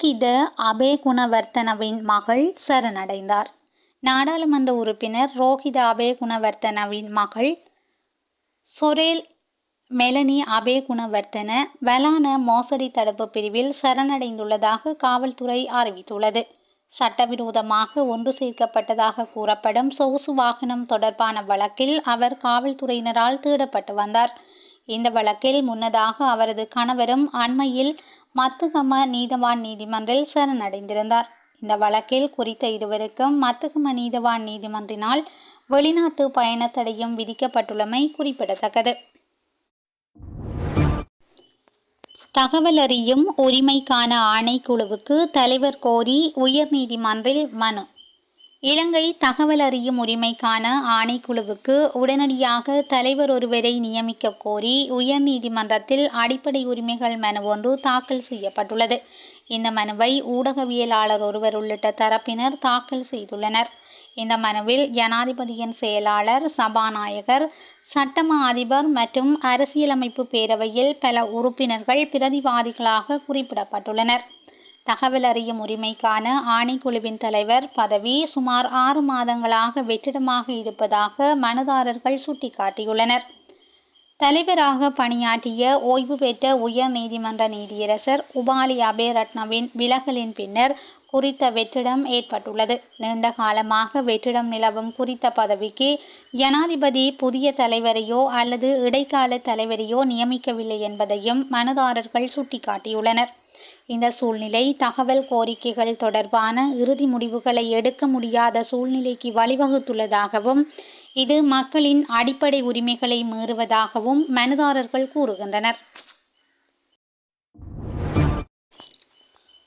ரோகித அபேகுணவர்த்தனவின் மகள் சரணடைந்தார். நாடாளுமன்ற உறுப்பினர் ரோஹித அபேகுணவர்த்தனவின் மகள் சொரேல் மெலனி அபேகுணவர்த்தன வலான மோசடி தடுப்பு பிரிவில் சரணடைந்துள்ளதாக காவல்துறை அறிவித்துள்ளது. சட்டவிரோதமாக ஒன்று சேர்க்கப்பட்டதாக கூறப்படும் சொகுசு வாகனம் தொடர்பான வழக்கில் அவர் காவல்துறையினரால் தேடப்பட்டு வந்தார். இந்த வழக்கில் முன்னதாக அவரது கணவரும் அண்மையில் மத்துகம நீதவான் நீதிமன்றில் சரணடைந்திருந்தார். இந்த வழக்கில் குறித்த இருவருக்கும் மத்துகம நீதவான் நீதிமன்றினால் வெளிநாட்டு பயணத்தடையும் விதிக்கப்பட்டுள்ளமை குறிப்பிடத்தக்கது. தகவல் அறியும் உரிமைக்கான ஆணைக்குழுவுக்கு தலைவர் கோரி உயர்நீதிமன்றில் மனு. இலங்கை தகவல் அறியும் உரிமைக்கான ஆணைக்குழுவுக்கு உடனடியாக தலைவர் ஒருவரை நியமிக்க கோரி உயர்நீதிமன்றத்தில் அடிப்படை உரிமைகள் மனு ஒன்று தாக்கல் செய்யப்பட்டுள்ளது. இந்த மனுவை ஊடகவியலாளர் ஒருவர் உள்ளிட்ட தரப்பினர் தாக்கல் செய்துள்ளனர். இந்த மனுவில் ஜனாதிபதியின் செயலாளர் சபாநாயகர் சட்டமா அதிபர் மற்றும் அரசியலமைப்பு பேரவையில் பல உறுப்பினர்கள் பிரதிவாதிகளாக குறிப்பிடப்பட்டுள்ளனர். தகவல் அறியும் உரிமைக்கான ஆணைக்குழுவின் தலைவர் பதவி சுமார் ஆறு மாதங்களாக வெற்றிடமாக இருப்பதாக மனுதாரர்கள் சுட்டிக்காட்டியுள்ளனர். தலைவராக பணியாற்றிய ஓய்வு பெற்ற உயர் நீதிமன்ற நீதியரசர் உபாலி அபேரட்னவின் விலகலின் பின்னர் குறித்த வெற்றிடம் ஏற்பட்டுள்ளது. நீண்ட காலமாக வெற்றிடம் நிலவும் குறித்த பதவிக்கு ஜனாதிபதி புதிய தலைவரையோ அல்லது இடைக்கால தலைவரையோ நியமிக்கவில்லை என்பதையும் மனுதாரர்கள் சுட்டிக்காட்டியுள்ளனர். இந்த சூழ்நிலை தகவல் கோரிக்கைகள் தொடர்பான இறுதி முடிவுகளை எடுக்க முடியாத சூழ்நிலைக்கு வழிவகுத்துள்ளதாகவும் இது மக்களின் அடிப்படை உரிமைகளை மீறுவதாகவும் மனுதாரர்கள் கூறுகின்றனர்.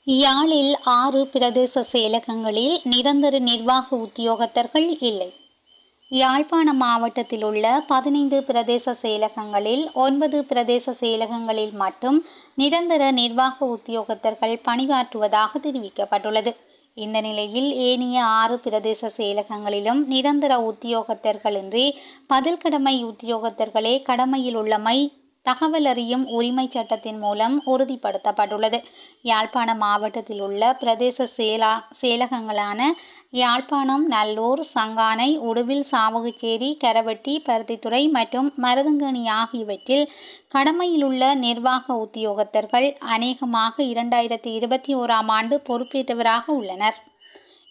யாழில் ஆறு பிரதேச செயலகங்களில் நிரந்தர நிர்வாக உத்தியோகத்தர்கள் இல்லை. யாழ்ப்பாண மாவட்டத்தில் உள்ள பதினைந்து பிரதேச செயலகங்களில் ஒன்பது பிரதேச செயலகங்களில் மட்டும் நிரந்தர நிர்வாக உத்தியோகத்தர்கள் பணியாற்றுவதாக தெரிவிக்கப்பட்டுள்ளது. இந்த நிலையில் ஏனைய ஆறு பிரதேச செயலகங்களிலும் நிரந்தர உத்தியோகத்தர்களின்றி பதில் கடமை உத்தியோகத்தர்களே கடமையில் உள்ளமை தகவல் அறியும் உரிமை சட்டத்தின் மூலம் உறுதிப்படுத்தப்பட்டுள்ளது. யாழ்ப்பாண மாவட்டத்தில் உள்ள பிரதேச செயலா செயலகங்களான யாழ்ப்பாணம் நல்லூர் சங்கானை உடுவில் சாவகச்சேரி கரவெட்டி பருத்தித்துறை மற்றும் மருதங்கணி ஆகியவற்றில் கடமையில் உள்ள நிர்வாக உத்தியோகத்தர்கள் அநேகமாக இரண்டாயிரத்தி இருபத்தி ஓராம் ஆண்டு பொறுப்பேற்றவராக உள்ளனர்.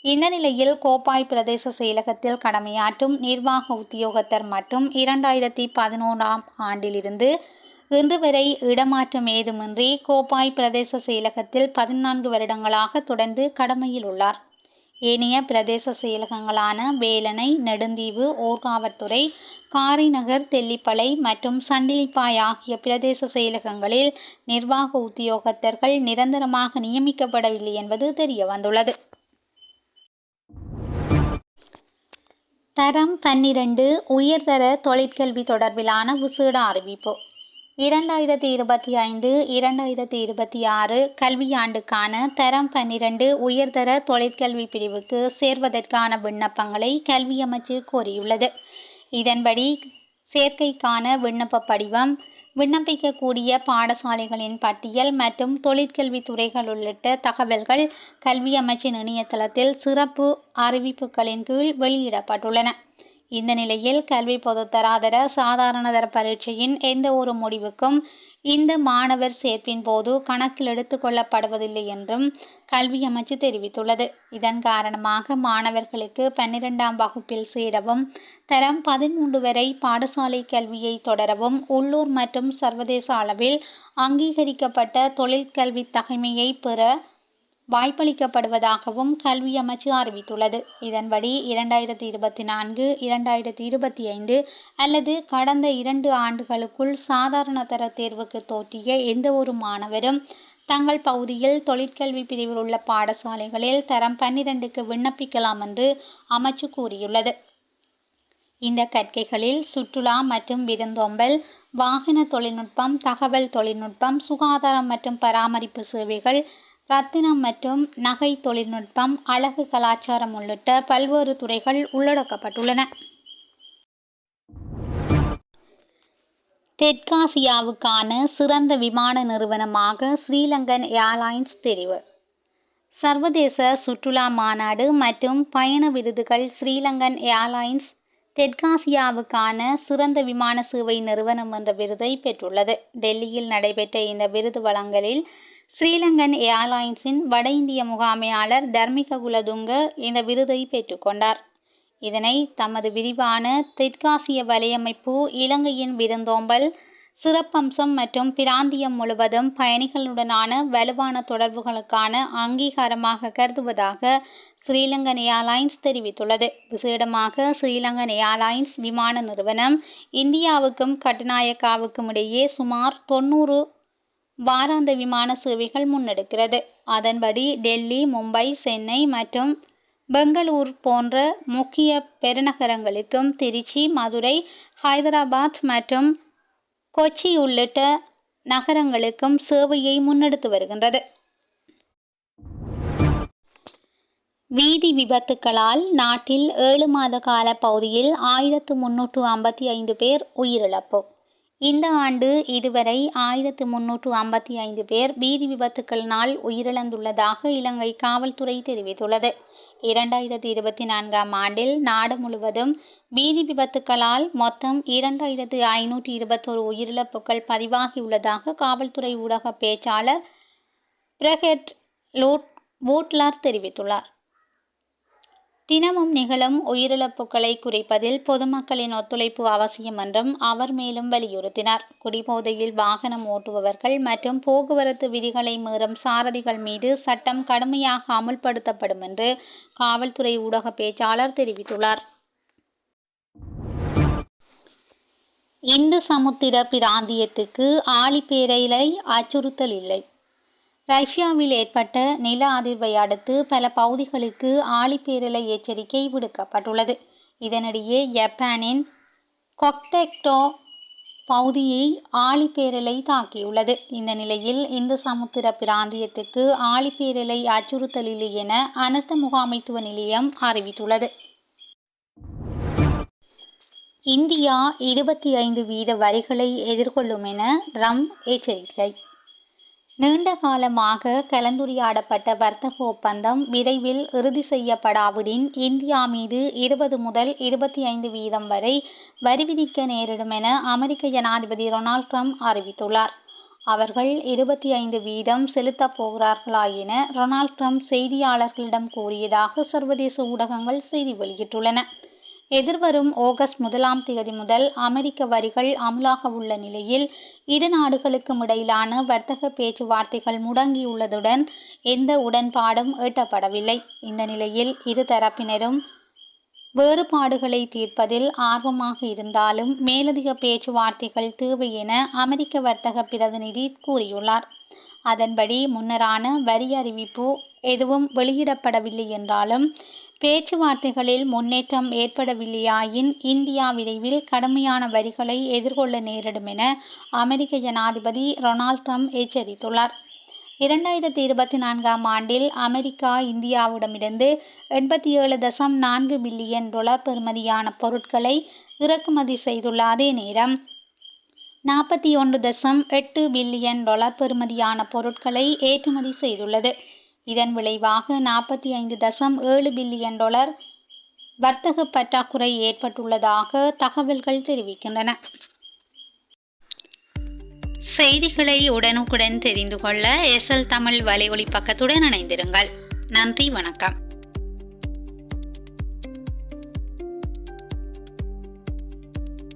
இந்த நிலையில் கோப்பாய் பிரதேச செயலகத்தில் கடமையாற்றும் நிர்வாக உத்தியோகத்தர் மட்டும் இரண்டாயிரத்தி பதினோராம் ஆண்டிலிருந்து இன்று வரை இடமாற்றம் ஏதுமின்றி கோப்பாய் பிரதேச செயலகத்தில் பதினான்கு வருடங்களாக தொடர்ந்து கடமையில் உள்ளார். ஏனைய பிரதேச செயலகங்களான வேலனை நெடுந்தீவு ஓர்காவத்துறை காரைநகர் தெல்லிப்பளை மற்றும் சண்டிலிப்பாய் ஆகிய பிரதேச செயலகங்களில் நிர்வாக உத்தியோகத்தர்கள் நிரந்தரமாக நியமிக்கப்படவில்லை என்பது தெரிய வந்துள்ளது தரம் பன்னிரண்டு உயர்தர தொழிற்கல்வி தொடர்பிலான விசேட அறிவிப்பு. இரண்டாயிரத்தி இருபத்தி ஐந்து இரண்டாயிரத்தி இருபத்தி ஆறு கல்வியாண்டுக்கான தரம் பன்னிரண்டு உயர்தர தொழிற்கல்வி பிரிவுக்கு சேர்வதற்கான விண்ணப்பங்களை கல்வி அமைச்சு கோரியுள்ளது. இதன்படி சேர்க்கைக்கான விண்ணப்ப படிவம் விண்ணப்பிக்கக்கூடிய பாடசாலைகளின் பட்டியல் மற்றும் தொழிற்கல்வி துறைகள் உள்ளிட்ட தகவல்கள் கல்வி அமைச்சின் இணையதளத்தில் சிறப்பு அறிவிப்புகளின் கீழ் வெளியிடப்பட்டுள்ளன. இந்த நிலையில் கல்வி பொதுத்தராதர சாதாரணதர பரீட்சையின் எந்த ஒரு முடிவுக்கும் இந்த மாணவர் சேர்ப்பின் போது கணக்கில் எடுத்துக்கொள்ளப்படுவதில்லை என்றும் கல்வி அமைச்சு தெரிவித்துள்ளது. இதன் காரணமாக மாணவர்களுக்கு பன்னிரெண்டாம் வகுப்பில் சேரவும் தரம் பதிமூன்று வரை பாடசாலை கல்வியை தொடரவும் உள்ளூர் மற்றும் சர்வதேச அளவில் அங்கீகரிக்கப்பட்ட தொழிற்கல்வி தகைமையை பெற வாய்ப்பளிக்கப்படுவதாகவும் கல்வி அமைச்சு அறிவித்துள்ளது. இதன்படி இரண்டாயிரத்தி இருபத்தி நான்கு இரண்டாயிரத்தி இருபத்தி ஐந்து அல்லது கடந்த இரண்டு ஆண்டுகளுக்குள் சாதாரண தர தேர்வுக்கு தோற்றிய எந்த ஒரு மாணவரும் தங்கள் பகுதியில் தொழிற்கல்வி பிரிவில் உள்ள பாடசாலைகளில் தரம் பன்னிரண்டுக்கு விண்ணப்பிக்கலாம் என்று அமைச்சு கூறியுள்ளது. இந்த கற்கைகளில் சுற்றுலா மற்றும் விருந்தோம்பல் வாகன தொழில்நுட்பம் தகவல் தொழில்நுட்பம் சுகாதாரம் மற்றும் பராமரிப்பு சேவைகள் ரத்தினம் மற்றும் நகை தொழில்நுட்பம் அழகு கலாச்சாரம் உள்ளிட்ட பல்வேறு துறைகள் உள்ளடக்கப்பட்டுள்ளன. தெற்காசியாவுக்கான சிறந்த விமான நிறுவனமாக ஸ்ரீலங்கன் ஏர்லைன்ஸ் தெரிவு. சர்வதேச சுற்றுலா மாநாடு மற்றும் பயண விருதுகள் ஸ்ரீலங்கன் ஏர்லைன்ஸ் தெற்காசியாவுக்கான சிறந்த விமான சேவை நிறுவனம் என்ற விருதை பெற்றுள்ளது. டெல்லியில் நடைபெற்ற இந்த விருது வழங்கலில் ஸ்ரீலங்கன் ஏர்லைன்ஸின் வட இந்திய முகாமையாளர் தர்மிக குலதுங்க இந்த விருதை பெற்றுக்கொண்டார். இதனை தமது விரிவான தெற்காசிய வலையமைப்பு இலங்கையின் விருந்தோம்பல் சிறப்பம்சம் மற்றும் பிராந்தியம் முழுவதும் பயணிகளுடனான வலுவான தொடர்புகளுக்கான அங்கீகாரமாக கருதுவதாக ஸ்ரீலங்கன் ஏர்லைன்ஸ் தெரிவித்துள்ளது. விசேடமாக ஸ்ரீலங்கன் ஏர்லைன்ஸ் விமான நிறுவனம் இந்தியாவுக்கும் கட்டுநாயக்காவுக்கும் இடையே சுமார் தொண்ணூறு வாராந்த விமான சேவைகள் முன்னெடுக்கிறது. அதன்படி டெல்லி மும்பை சென்னை மற்றும் பெங்களூர் போன்ற முக்கிய பெருநகரங்களுக்கும் திருச்சி மதுரை ஹைதராபாத் மற்றும் கொச்சி உள்ளிட்ட நகரங்களுக்கும் சேவையை முன்னெடுத்து வருகின்றது. வீதி விபத்துக்களால் நாட்டில் ஏழு மாத கால பகுதியில் ஆயிரத்து முன்னூற்று ஐம்பத்தி ஐந்து பேர் உயிரிழப்பு. இந்த ஆண்டு இதுவரை ஆயிரத்து முன்னூற்று ஐம்பத்தி ஐந்து பேர் வீதி விபத்துக்களினால் உயிரிழந்துள்ளதாக இலங்கை காவல்துறை தெரிவித்துள்ளது. இரண்டாயிரத்தி இருபத்தி நான்காம் ஆண்டில் நாடு முழுவதும் வீதி விபத்துக்களால் மொத்தம் இரண்டாயிரத்து ஐநூற்றி இருபத்தோரு உயிரிழப்புகள் பதிவாகியுள்ளதாக காவல்துறை ஊடக பேச்சாளர் பிரகெட் லோட் வூட்லார் தெரிவித்துள்ளார். தினமும் நிகழும் உயிரிழப்புகளை குறைப்பதில் பொதுமக்களின் ஒத்துழைப்பு அவசியம் என்றும் அவர் மேலும் வலியுறுத்தினார். குடிபோதையில் வாகனம் ஓட்டுபவர்கள் மற்றும் போக்குவரத்து விதிகளை மீறும் சாரதிகள் மீது சட்டம் கடுமையாக அமுல்படுத்தப்படும் என்று காவல்துறை ஊடக பேச்சாளர் தெரிவித்துள்ளார். இந்து சமுத்திர பிராந்தியத்துக்கு ஆழிப்பேரலை அச்சுறுத்தல் இல்லை. ரஷ்யாவில் ஏற்பட்ட நில அதிர்வை அடுத்து பல பகுதிகளுக்கு ஆழிப்பேரலை எச்சரிக்கை விடுக்கப்பட்டுள்ளது. இதனிடையே ஜப்பானின் கொக்டெக்டோ பகுதியை ஆழிப்பேரலை தாக்கியுள்ளது. இந்த நிலையில் இந்து சமுத்திர பிராந்தியத்துக்கு ஆழிப்பேரலை அச்சுறுத்தல் இல்லை என அனர்த்த முகாமைத்துவ நிலையம் அறிவித்துள்ளது. இந்தியா இருபத்தி ஐந்து வீத வரிகளை எதிர்கொள்ளும் என ரம் எச்சரிக்கை. நீண்ட காலமாக கலந்துரையாடப்பட்ட வர்த்தக ஒப்பந்தம் விரைவில் இறுதி செய்யப்படாவிடின் இந்தியா மீது இருபது முதல் இருபத்தி ஐந்து வீதம் வரை வரி விதிக்க நேரிடும் என அமெரிக்க ஜனாதிபதி டொனால்ட் ட்ரம்ப் அறிவித்துள்ளார். அவர்கள் இருபத்தி ஐந்து வீதம் செலுத்தப் போகிறார்களா என டொனால்ட் ட்ரம்ப் செய்தியாளர்களிடம் கூறியதாக சர்வதேச ஊடகங்கள் செய்தி வெளியிட்டுள்ளன. எதிர்வரும் ஆகஸ்ட் முதலாம் தேதி முதல் அமெரிக்க வரிகள் அமலாக உள்ள நிலையில் இரு நாடுகளுக்கும் இடையிலான வர்த்தக பேச்சுவார்த்தைகள் முடங்கியுள்ளதுடன் எந்த உடன்பாடும் எட்டப்படவில்லை. இந்த நிலையில் இரு தரப்பினரும் வேறுபாடுகளை தீர்ப்பதில் ஆர்வமாக இருந்தாலும் மேலதிக பேச்சுவார்த்தைகள் தேவை என அமெரிக்க வர்த்தக பிரதிநிதி கூறியுள்ளார். அதன்படி முன்னரான வரி அறிவிப்பு எதுவும் வெளியிடப்படவில்லை என்றாலும் பேச்சுவார்த்தைகளில் முன்னேற்றம் ஏற்படவில்லையாயின் இந்தியா விரைவில் கடுமையான வரிகளை எதிர்கொள்ள நேரிடும் என அமெரிக்க ஜனாதிபதி ரொனால்ட் ட்ரம்ப் எச்சரித்துள்ளார். இரண்டாயிரத்தி இருபத்தி நான்காம் ஆண்டில் அமெரிக்கா இந்தியாவிடமிருந்து எண்பத்தி ஏழு தசம் நான்கு பில்லியன் டொலர் பெறுமதியான பொருட்களை இறக்குமதி செய்துள்ள அதே நேரம் நாற்பத்தி ஒன்று தசம் எட்டு பில்லியன் டொலர் பெறுமதியான பொருட்களை ஏற்றுமதி செய்துள்ளது. இதன் விளைவாக நாற்பத்தி ஐந்து தசம் ஏழு பில்லியன் டாலர் வர்த்தக பற்றாக்குறை ஏற்பட்டுள்ளதாக தகவல்கள் தெரிவிக்கின்றன. செய்திகளை உடனுக்குடன் தெரிந்து கொள்ள எஸ்எல் தமிழ் வலைஒலி பக்கத்துடன் இணைந்திருங்கள். நன்றி வணக்கம்.